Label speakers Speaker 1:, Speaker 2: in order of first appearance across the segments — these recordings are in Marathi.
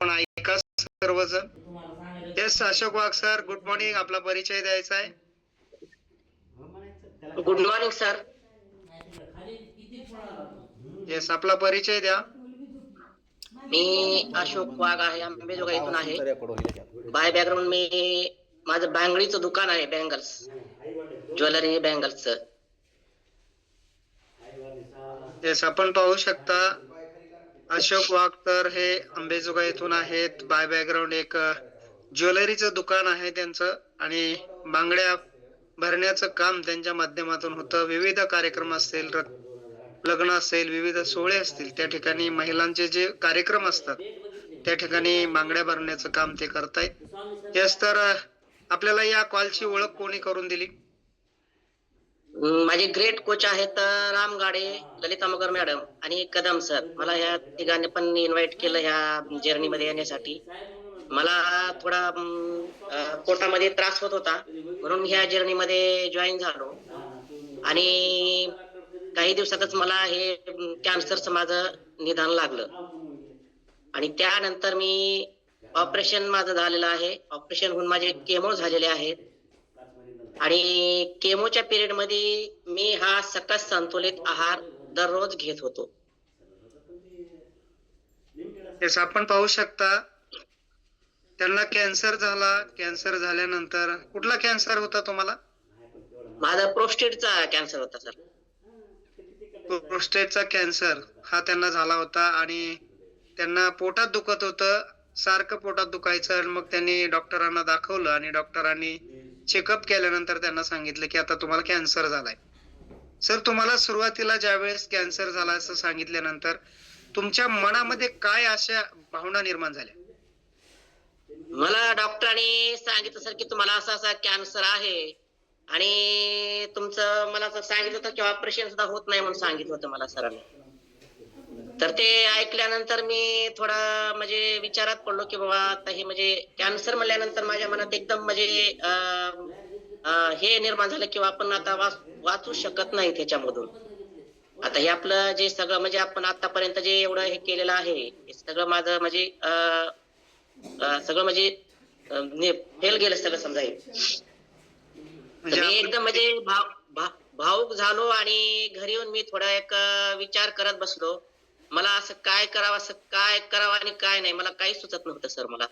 Speaker 1: पण ऐका सर्वजण. Yes Ashok Wagh sir good morning आपला परिचय द्यायचा आहे.
Speaker 2: गुड मॉर्निंग सर
Speaker 1: येस आपला परिचय द्या.
Speaker 2: मी अशोक वाघ आहे. आंबेजोगा इथून आहे. बाय बॅकग्राऊंड मी माझं बांगडीचं दुकान आहे बँगल्स ज्वेलरी बँगल्सचं
Speaker 1: येस आपण पाहू शकता. अशोक वाघ तर हे अंबेजोगा येथून आहेत. बाय बॅकग्राऊंड एक ज्वेलरीचं दुकान आहे त्यांचं आणि बांगड्या भरण्याचं काम त्यांच्या माध्यमातून होतं. विविध कार्यक्रम असतील र- लग्न असेल विविध सोहळे असतील त्या ठिकाणी महिलांचे जे कार्यक्रम असतात त्या ठिकाणी बांगड्या भरण्याचं काम ते करतायत. येस तर आपल्याला या कॉलची ओळख कोणी करून दिली?
Speaker 2: माझे ग्रेट कोच आहेत राम गाडे ललिता मगर मॅडम आणि कदम सर. मला ह्या तिघांनी पण इन्व्हाइट केलं ह्या जर्नी मध्ये येण्यासाठी. मला थोडा पोटामध्ये त्रास होत होता. म्हणून ह्या जर्नी मध्ये जॉईन झालो. आणि काही दिवसातच मला हे कॅन्सरचं माझं निदान लागलं. आणि त्यानंतर मी ऑपरेशन माझं झालेलं आहे. ऑपरेशन होऊन माझे केमो झालेले आहेत. आणि केमोच्या पिरियडमध्ये मी हा सकस संतुलित आहार दररोज घेत होतो.
Speaker 1: आपण पाहू शकता त्यांना कॅन्सर झाला. कॅन्सर झाल्यानंतर कुठला कॅन्सर होता तुम्हाला?
Speaker 2: माझा प्रोस्टेटचा कॅन्सर होता सर.
Speaker 1: प्रोस्टेटचा कॅन्सर हा त्यांना झाला होता आणि त्यांना पोटात दुखत होतं. सारखं पोटात दुखायचं आणि मग त्यांनी डॉक्टरांना दाखवलं आणि डॉक्टरांनी चेकअप केल्यानंतर त्यांना सांगितलं की आता तुम्हाला कॅन्सर झालाय. सर तुम्हाला सुरुवातीला ज्यावेळेस कॅन्सर झाला असं सांगितल्यानंतर तुमच्या मनामध्ये काय अशा भावना निर्माण झाल्या?
Speaker 2: मला डॉक्टरांनी सांगितलं सर की तुम्हाला असा असा कॅन्सर आहे आणि तुमचं मला असं सांगितलं होतं की ऑपरेशन सुद्धा होत नाही म्हणून सांगितलं होतं मला सरांनी तर ते ऐकल्यानंतर मी थोडा म्हणजे विचारात पडलो की बाबा आता हे म्हणजे कॅन्सर म्हणल्यानंतर माझ्या मनात एकदम म्हणजे हे निर्माण झालं किंवा आपण आता वाचू शकत नाही त्याच्यामधून. आता हे आपलं जे सगळं म्हणजे आपण आतापर्यंत जे एवढं हे केलेलं आहे हे सगळं माझं म्हणजे सगळं म्हणजे फेल गेलं सगळं समजा मी एकदम म्हणजे भाव भावुक झालो आणि घरी येऊन मी थोडा एक विचार करत बसलो. मला असं काय करावं असं काय करावं आणि काय नाही मला काही सुचत नव्हतं सर मला.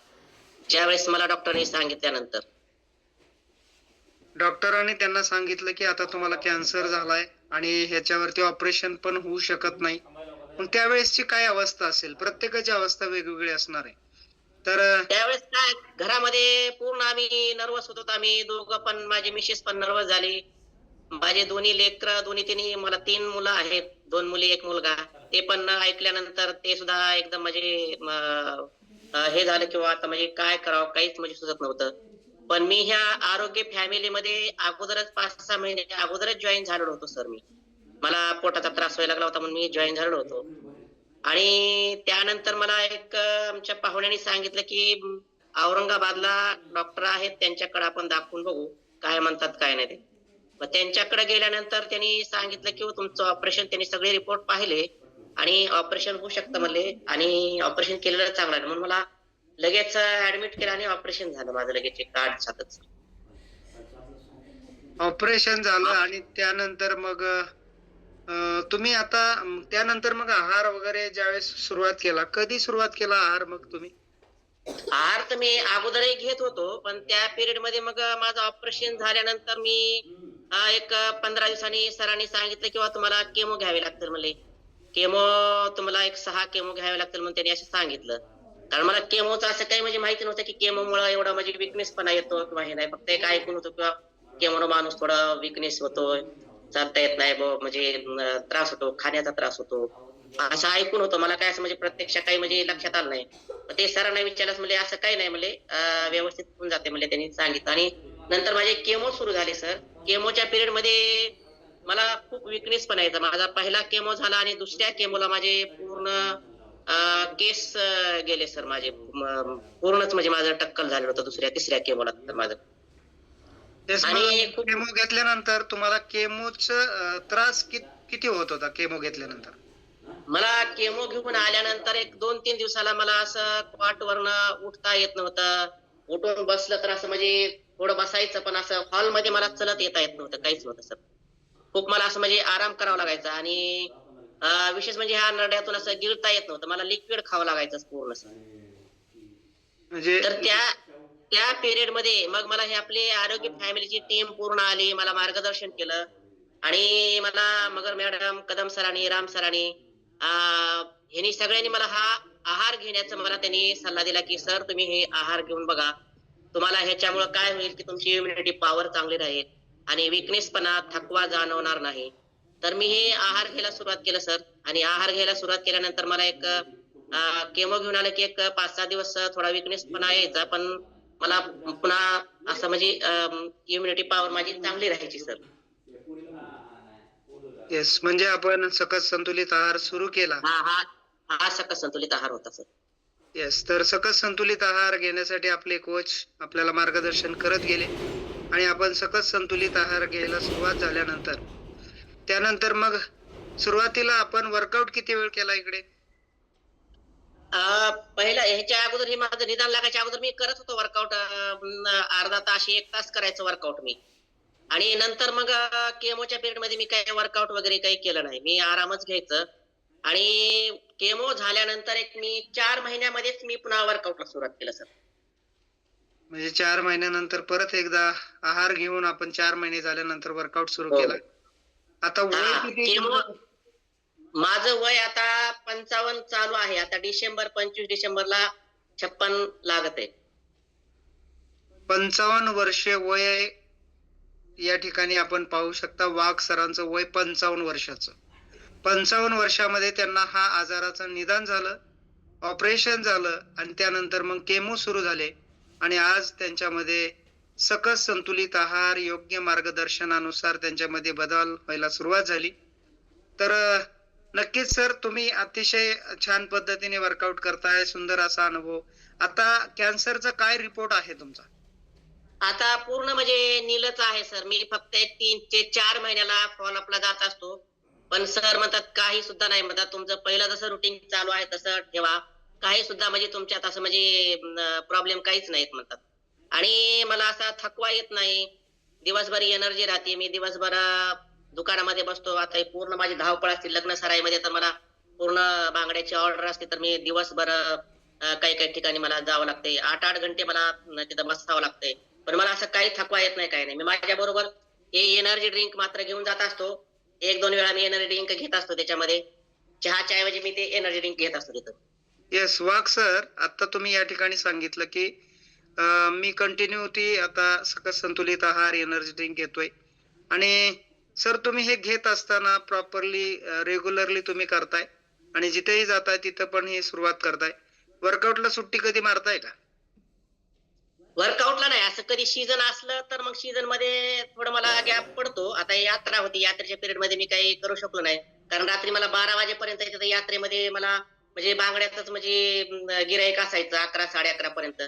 Speaker 2: ज्यावेळेस मला डॉक्टरने सांगितल्यानंतर
Speaker 1: डॉक्टरांनी त्यांना सांगितलं की आता तुम्हाला कॅन्सर झालाय आणि ह्याच्यावरती ऑपरेशन पण होऊ शकत नाही. मग त्यावेळेसची काय अवस्था असेल? प्रत्येकाची अवस्था वेगवेगळी असणार आहे. तर
Speaker 2: त्यावेळेस काय घरामध्ये पूर्ण आम्ही नर्वस होतो आम्ही दोघं पण माझी मिसेस पण नर्वस झाली. माझे दोन्ही लेकर दोन्ही तिन्ही मला तीन मुलं आहेत. दोन मुली एक मुलगा. ते पण ऐकल्यानंतर ते सुद्धा एकदम म्हणजे हे झालं किंवा आता म्हणजे काय करावं काहीच म्हणजे सुचत नव्हतं. पण मी ह्या आरोग्य फॅमिलीमध्ये अगोदरच पाच सहा महिने अगोदरच जॉईन झालेलो होतो सर मी. मला पोटाचा त्रास व्हायला लागला होता म्हणून मी जॉईन झालेलो होतो. आणि त्यानंतर मला एक आमच्या पाहुण्यांनी सांगितलं की औरंगाबादला डॉक्टर आहेत त्यांच्याकडे आपण दाखवून बघू काय म्हणतात काय नाही ते. त्यांच्याकडे गेल्यानंतर त्यांनी सांगितलं की हो, तुमचं ऑपरेशन त्यांनी सगळे रिपोर्ट पाहिले. आणि ऑपरेशन होऊ शकतं म्हणले. आणि ऑपरेशन केलेलं चांगलं आहे. म्हणून मला लगेच ऍडमिट केलं आणि ऑपरेशन झालं माझं लगेच. एक आठ दिवसातच
Speaker 1: ऑपरेशन झालं आणि त्यानंतर मग तुम्ही आता त्यानंतर मग आहार वगैरे ज्यावेळेस सुरुवात केला कधी सुरुवात केला आहार मग तुम्ही?
Speaker 2: आहार तर मी अगोदरही घेत होतो पण त्या पिरियडमध्ये मग माझं ऑपरेशन झाल्यानंतर मी एक पंधरा दिवसांनी सरांनी सांगितलं किंवा तुम्हाला केमो घ्यावे लागतील म्हणले. केमो तुम्हाला एक सहा केमो घ्यावे लागतील म्हणून त्यांनी असं सांगितलं. कारण मला केमोचं असं काही म्हणजे माहिती नव्हतं की केमोमुळे एवढा म्हणजे विकनेस पण येतो किंवा हे नाही. फक्त एक ऐकून होतो किंवा केमोनं माणूस थोडा विकनेस होतोय चालता येत नाही म्हणजे त्रास होतो खाण्याचा त्रास होतो. असं ऐकून होतं. मला काय असं म्हणजे प्रत्यक्ष काही म्हणजे लक्षात आलं नाही. ते सरांना विचारलं म्हणजे असं काही नाही म्हणजे व्यवस्थित होऊन जाते म्हणजे त्यांनी सांगितलं. आणि नंतर माझे केमो सुरू झाले सर. केमोच्या पिरियडमध्ये मला खूप विकनेस पण यायचा माझा पहिला केमो झाला आणि दुसऱ्या केमोला माझे पूर्ण केस गेले सर माझे. पूर्णच म्हणजे माझं टक्कल झालं होतं दुसऱ्या तिसऱ्या केमोला तर माझं. आणि
Speaker 1: केमो घेतल्यानंतर तुम्हाला केमोच त्रास किती होत होता केमो घेतल्यानंतर?
Speaker 2: मला केमो घेऊन आल्यानंतर एक दोन तीन दिवसाला मला असं कॉटवरनं उठता येत नव्हतं. उठून बसलं तर असं म्हणजे थोडं बसायचं पण असं हॉलमध्ये मला चलत येता येत नव्हतं. काहीच नव्हतं सर खूप मला असं म्हणजे आराम करावा लागायचा आणि विशेष म्हणजे ह्या नरड्यातून असं गिळता येत नव्हतं. मला लिक्विड खावं लागायचं पूर्ण.
Speaker 1: म्हणजे
Speaker 2: तर त्या त्या पिरियडमध्ये मग मला हे आपले आरोग्य फॅमिलीची टीम पूर्ण आली मला मार्गदर्शन केलं. आणि मला मगर मॅडम कदम सरांनी राम सरांनी अं, ह्यांनी सगळ्यांनी मला हा आहार घेण्याचा मला त्यांनी सल्ला दिला की सर तुम्ही हे आहार घेऊन बघा. तुम्हाला ह्याच्यामुळे काय होईल की तुमची इम्युनिटी पॉवर चांगली राहील. आणि विकनेसपणा थकवा जाणवणार नाही. तर मी हे आहार घ्यायला सुरुवात केलं सर. आणि आहार घ्यायला सुरुवात केल्यानंतर मला एक केमो घेऊन आलं की एक पाच सहा दिवस थोडा विकनेस पण यायचा पण मला पुन्हा असं म्हणजे इम्युनिटी पॉवर माझी चांगली राहायची सर.
Speaker 1: येस म्हणजे आपण सकस संतुलित आहार सुरू केला.
Speaker 2: हा हा हा सकस संतुलित आहार होता सर.
Speaker 1: येस तर सकस संतुलित आहार घेण्यासाठी आपले कोच आपल्याला मार्गदर्शन करत गेले. आणि आपण सकस संतुलित आहार घ्यायला सुरुवात झाल्यानंतर. त्यानंतर मग सुरुवातीला आपण वर्कआउट किती वेळ केला इकडे?
Speaker 2: पहिला ह्याच्या अगोदर हे माझं निदान लागायच्या अगोदर मी करत होतो वर्कआउट अर्धा तास एक तास करायचं वर्कआउट मी. आणि नंतर मग केमोच्या पिरियडमध्ये मी काही वर्कआउट वगैरे काही केलं नाही. मी आरामच घ्यायचं. आणि केमो झाल्यानंतर एक मी चार महिन्यामध्येच मी पुन्हा वर्कआउटला सुरुवात केलं सर.
Speaker 1: म्हणजे चार महिन्यानंतर परत एकदा आहार घेऊन आपण चार महिने झाल्यानंतर वर्कआउट सुरू
Speaker 2: हो.
Speaker 1: केला आता वय किती?
Speaker 2: माझं वय आता पंचावन्न चालू आहे आता डिसेंबर पंचवीस डिसेंबरला छप्पन लागत आहे
Speaker 1: पंचावन्न वर्ष वय. या ठिकाणी आपण पाहू शकता वाघ सरांचं वय पंचावन्न वर्षाचं पंचावन्न वर्षामध्ये त्यांना हा आजाराचं निदान झालं ऑपरेशन झालं आणि त्यानंतर मग केमो सुरू झाले आणि आज त्यांच्यामध्ये सकस संतुलित आहार योग्य मार्गदर्शनानुसार त्यांच्यामध्ये बदल व्हायला सुरुवात झाली. तर नक्कीच सर तुम्ही अतिशय छान पद्धतीने वर्कआउट करताय सुंदर असा अनुभव. आता कॅन्सरचा काय रिपोर्ट आहे तुमचा?
Speaker 2: आता पूर्ण म्हणजे नीलच आहे सर. मी फक्त एक तीन ते चार महिन्याला फॉलोअपला जात असतो. पण सर म्हणतात काही सुद्धा नाही म्हणतात. तुमचं पहिलं जसं रुटीन चालू आहे तसं ठेवा. काही सुद्धा म्हणजे तुमच्यात असं म्हणजे प्रॉब्लेम काहीच नाहीत म्हणतात. आणि मला असा थकवा येत नाही. दिवसभर एनर्जी राहते. मी दिवसभर दुकानामध्ये बसतो. आता पूर्ण माझी धावपळ असते लग्न सराईमध्ये तर मला पूर्ण बांगड्याची ऑर्डर असते. तर मी दिवसभर काही काही ठिकाणी मला जावं लागते. आठ आठ घंटे मला तिथं बसावं लागतंय पण मला असं काही थकवा येत नाही काही नाही. मी माझ्या बरोबर हे एनर्जी ड्रिंक मात्र घेऊन जात असतो. एक दोन वेळा मी एनर्जी ड्रिंक घेत असतो त्याच्यामध्ये. चहाच्या ऐवजी मी ते एनर्जी ड्रिंक घेत असतो तिथं.
Speaker 1: येस वाघ सर आता तुम्ही या ठिकाणी सांगितलं की मी मी कंटिन्युटी आता सकस संतुलित आहार एनर्जी ड्रिंक घेतोय. आणि सर तुम्ही हे घेत असताना प्रॉपरली रेग्युलरली तुम्ही करताय. आणि जिथेही जाताय तिथं पण ही सुरुवात करताय. वर्कआउटला सुट्टी कधी मारताय का?
Speaker 2: वर्कआउटला नाही असं कधी सीझन असलं तर मग सीझनमध्ये थोडं मला गॅप पडतो. आता यात्रा होती यात्रेच्या पिरियडमध्ये मी काही करू शकलो नाही. कारण रात्री मला बारा वाजेपर्यंत यात्रेमध्ये मला म्हणजे बांगड्यातच म्हणजे गिराईक असायचं अकरा साडे अकरा पर्यंत.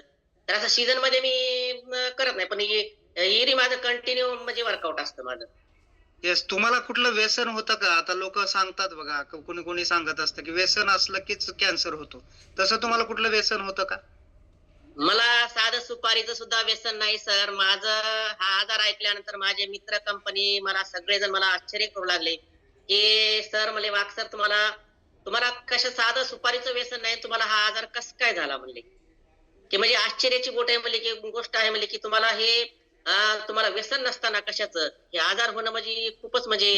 Speaker 2: तर असं सीझनमध्ये मी करत नाही. पण इरी माझं कंटिन्यू म्हणजे वर्कआउट असतं माझं.
Speaker 1: येस तुम्हाला कुठलं व्यसन होतं का? आता लोक सांगतात बघा कोणी कोणी सांगत असतं की व्यसन असलं कीच कॅन्सर होतो. तसं तुम्हाला कुठलं व्यसन होतं का?
Speaker 2: मला साधं सुपारीचं सुद्धा व्यसन नाही सर. माझं हा आजार ऐकल्यानंतर माझे मित्र कंपनी मला सगळेजण मला आश्चर्य करू लागले की सर म्हणले वाघ सर तुम्हाला तुम्हाला कसं साधं सुपारीचं व्यसन नाही तुम्हाला हा आजार कस काय झाला म्हणले? की म्हणजे आश्चर्याची गोष्ट आहे म्हणले की गोष्ट आहे म्हणले की तुम्हाला हे तुम्हाला व्यसन नसताना कशाचं? हे आजार होणं म्हणजे खूपच म्हणजे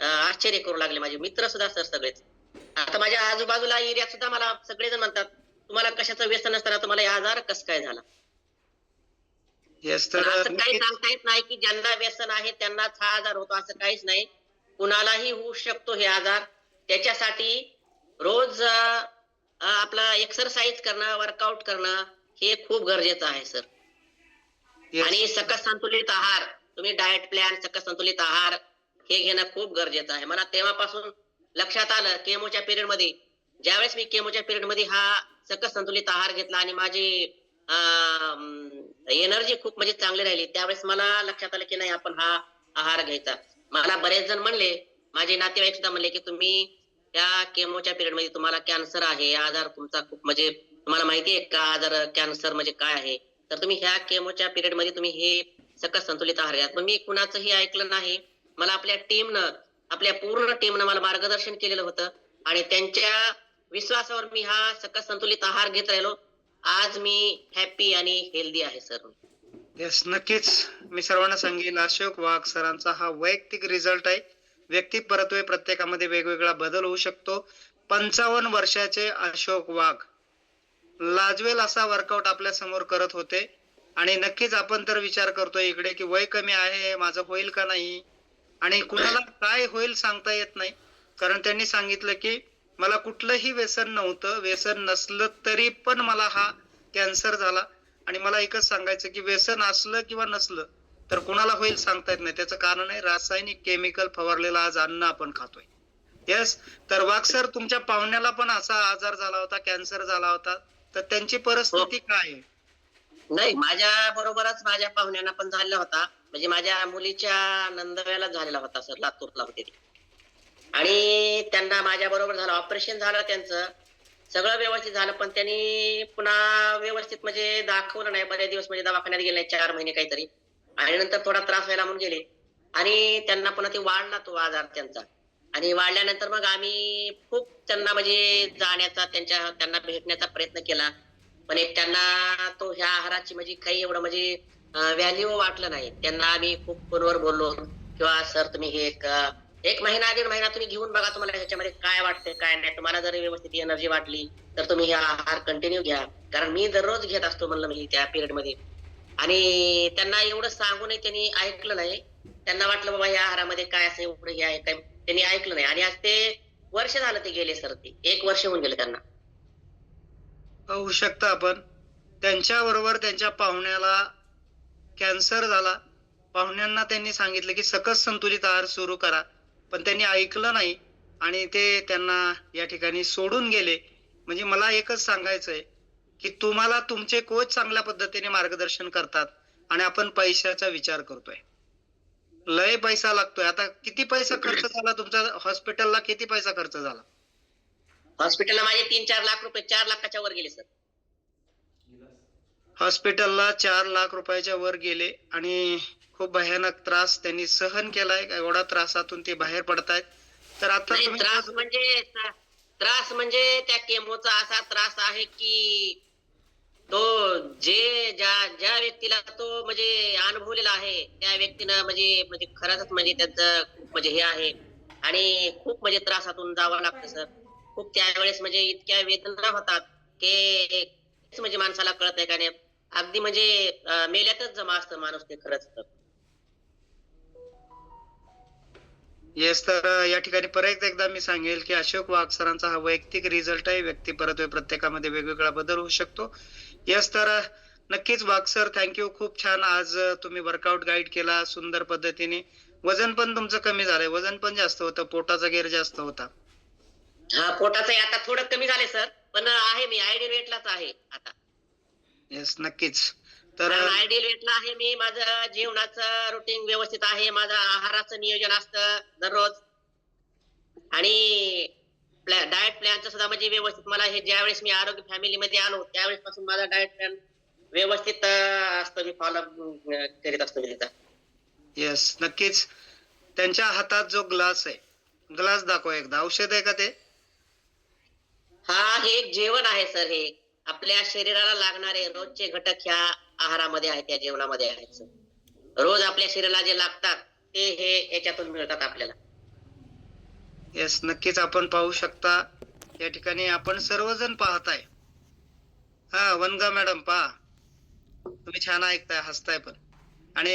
Speaker 2: आश्चर्य करू लागले माझे मित्र सुद्धा सर सगळेच. आता माझ्या आजूबाजूला एरियात सुद्धा मला सगळेजण म्हणतात तुम्हाला कशाचं व्यसन नसताना तुम्हाला हे आजार कस काय झाला? असं काही सांगता येत नाही की ज्यांना व्यसन आहे त्यांनाच हा आजार होतो असं काहीच नाही. कुणालाही होऊ शकतो हे आजार. त्याच्यासाठी रोज आपला एक्सरसाइज करणं वर्कआउट करणं हे खूप गरजेचं आहे सर
Speaker 1: Yes.
Speaker 2: आणि सकस संतुलित आहार तुम्ही डाएट प्लॅन सकस संतुलित आहार हे घेणं खूप गरजेचं आहे. मला तेव्हापासून लक्षात आलं केमोच्या पिरियडमध्ये ज्यावेळेस मी केमोच्या पिरियडमध्ये हा सकस संतुलित आहार घेतला आणि माझी एनर्जी खूप म्हणजे चांगली राहिली त्यावेळेस मला लक्षात आलं की नाही आपण हा आहार घ्यायचा. मला बरेच जण म्हणले माझे नातेवाईक सुद्धा म्हणले की तुम्ही या केमोच्या पिरियडमध्ये तुम्हाला कॅन्सर आहे. आजार तुमचा खूप म्हणजे तुम्हाला माहिती आहे का? आजार कॅन्सर म्हणजे काय आहे? तर तुम्ही ह्या केमोच्या पिरियडमध्ये तुम्ही हे सकस संतुलित आहार घ्या. पण मी कुणाचंही ऐकलं नाही. मला आपल्या टीमनं आपल्या पूर्ण टीमनं मला मार्गदर्शन केलेलं होतं. आणि त्यांच्या विश्वासावर मी हा सकस संतुलित आहार घेत राहिलो. आज मी हॅपी आणि हेल्दी आहे सर
Speaker 1: येस नक्कीच. मी सर्वांना सांगेल अशोक वाघ सरांचा हा वैयक्तिक रिझल्ट आहे. व्यक्ती परतवे प्रत्येकामध्ये वेगवेगळा बदल होऊ शकतो. पंचावन्न वर्षाचे अशोक वाघ. लाजवेल असा वर्कआउट आपल्यासमोर करत होते. आणि नक्कीच आपण तर विचार करतोय इकडे की वय कमी आहे माझं होईल का नाही? आणि कुणाला काय होईल सांगता येत नाही. कारण त्यांनी सांगितलं की मला कुठलंही व्यसन नव्हतं. व्यसन नसलं तरी पण मला हा कॅन्सर झाला. आणि मला एकच सांगायचं की व्यसन असलं किंवा नसलं तर कुणाला होईल सांगता येत नाही. त्याचं कारण आहे रासायनिक केमिकल फवारलेलं आज अन्न आपण खातोय. येस तर वाघ सर तुमच्या पाहुण्याला पण असा आजार झाला होता कॅन्सर झाला होता. तर त्यांची परिस्थिती काय आहे?
Speaker 2: नाही माझ्या बरोबरच माझ्या पाहुण्यांना पण झालेला होता. म्हणजे माझ्या मुलीच्या नंदव्याला झालेला होता सर लातूरला होते. आणि त्यांना माझ्या बरोबर झालं. ऑपरेशन झालं त्यांचं. सगळं व्यवस्थित झालं पण त्यांनी पुन्हा व्यवस्थित म्हणजे दाखवलं नाही. बरेच दिवस म्हणजे दवाखान्यात गेले नाही, चार महिने काहीतरी. आणि नंतर थोडा त्रास व्हायला म्हणून गेले. आणि त्यांना पुन्हा ते वाढला तो आजार त्यांचा. आणि वाढल्यानंतर मग आम्ही खूप त्यांना म्हणजे जाण्याचा त्यांच्या त्यांना भेटण्याचा प्रयत्न केला. पण एक त्यांना तो ह्या आहाराची म्हणजे काही एवढं म्हणजे व्हॅल्यू वाटलं नाही. त्यांना आम्ही खूप फोनवर बोललो किंवा सर तुम्ही हे एक एक महिना दीड महिना तुम्ही घेऊन बघा तुम्हाला ह्याच्यामध्ये काय वाटतंय काय नाही. तुम्हाला जर व्यवस्थित एनर्जी वाटली तर तुम्ही हा आहार कंटिन्यू घ्या. कारण मी दररोज घेत असतो म्हणलं मी त्या पिरियडमध्ये. आणि त्यांना एवढं सांगूनही त्यांनी ऐकलं नाही. त्यांना वाटलं बाबा या आहारामध्ये काय असं एवढं हे आहे काय? त्यांनी ऐकलं नाही. आणि आज ते वर्ष झालं ते गेले सर ते. एक वर्ष होऊन गेले त्यांना.
Speaker 1: पाहू शकता आपण त्यांच्या बरोबर त्यांच्या पाहुण्याला कॅन्सर झाला. पाहुण्यांना त्यांनी सांगितलं की सकस संतुलित आहार सुरू करा. पण त्यांनी ऐकलं नाही आणि ते त्यांना या ठिकाणी सोडून गेले. म्हणजे मला एकच सांगायचंय की तुम्हाला तुमचे कोच चांगल्या पद्धतीने मार्गदर्शन करतात आणि आपण पैशाचा विचार करतोय. लय पैसा लागतोय. आता किती पैसा खर्च झाला तुमच्या हॉस्पिटलला किती पैसा खर्च झाला?
Speaker 2: हॉस्पिटलला माझे तीन चार लाख रुपये चार लाखाच्या वर गेले सर.
Speaker 1: हॉस्पिटलला चार लाख रुपयाच्या वर गेले आणि खूप भयानक त्रास त्यांनी सहन केलाय. एवढा त्रासातून ते बाहेर पडतायत. तर आता
Speaker 2: त्रास म्हणजे त्रास म्हणजे त्या केमोचा असा त्रास आहे की तो जे ज्या ज्या व्यक्तीला तो म्हणजे अनुभवलेला आहे त्या व्यक्तीनं म्हणजे म्हणजे खरंच म्हणजे त्याचं खूप म्हणजे हे आहे. आणि खूप म्हणजे त्रासातून जावं लागतं सर. खूप त्यावेळेस म्हणजे इतक्या वेदना होतात की म्हणजे माणसाला कळत नाही का नाही. अगदी म्हणजे मेल्यातच जमा असतं माणूस ते खरंच तर.
Speaker 1: येस तर या ठिकाणी परत एकदा मी सांगेल की अशोक वाघ सरांचा हा वैयक्तिक रिझल्ट आहे. व्यक्ती परत प्रत्येकामध्ये वेगवेगळा बदल होऊ शकतो. येस तर नक्कीच वाघ सर थँक्यू खूप छान आज तुम्ही वर्कआउट गाईड केला सुंदर पद्धतीने. वजन पण तुमचं कमी झालंय. वजन पण जास्त होतं. पोटाचा गेर जास्त होता.
Speaker 2: हा पोटाचं आता थोडं कमी झालंय सर पण आहे मी. आयडियल वेटलाच आहे आता.
Speaker 1: येस नक्कीच. तर
Speaker 2: आयडियल वेटला आहे मी. माझं जेवणाचं रुटीन व्यवस्थित आहे. माझं आहाराचं नियोजन असतं दररोज. आणि डाएट प्लॅनचं सुद्धा म्हणजे व्यवस्थित मला हे ज्यावेळेस मी आरोग्य फॅमिली मध्ये आलो त्यावेळेस पासून माझा डाएट प्लॅन व्यवस्थित असतं. मी फॉलो करीत असतो मी त्याचा
Speaker 1: येस नक्कीच. त्यांच्या हातात जो ग्लास आहे ग्लास दाखव एकदा. औषध आहे का ते?
Speaker 2: हा हे एक जेवण आहे सर हे. आपल्या शरीराला लागणारे रोजचे घटक ह्या आहारामध्ये आहेत त्या जेवणामध्ये आहेत सर रोज आपल्या शरीराला जे लागतात ते हे याच्यातून मिळतात आपल्याला.
Speaker 1: येस नक्कीच आपण पाहू शकता. या ठिकाणी आपण सर्वजण पाहताय. हा वनगा मॅडम पहा. तुम्ही छान ऐकताय हसताय पण. आणि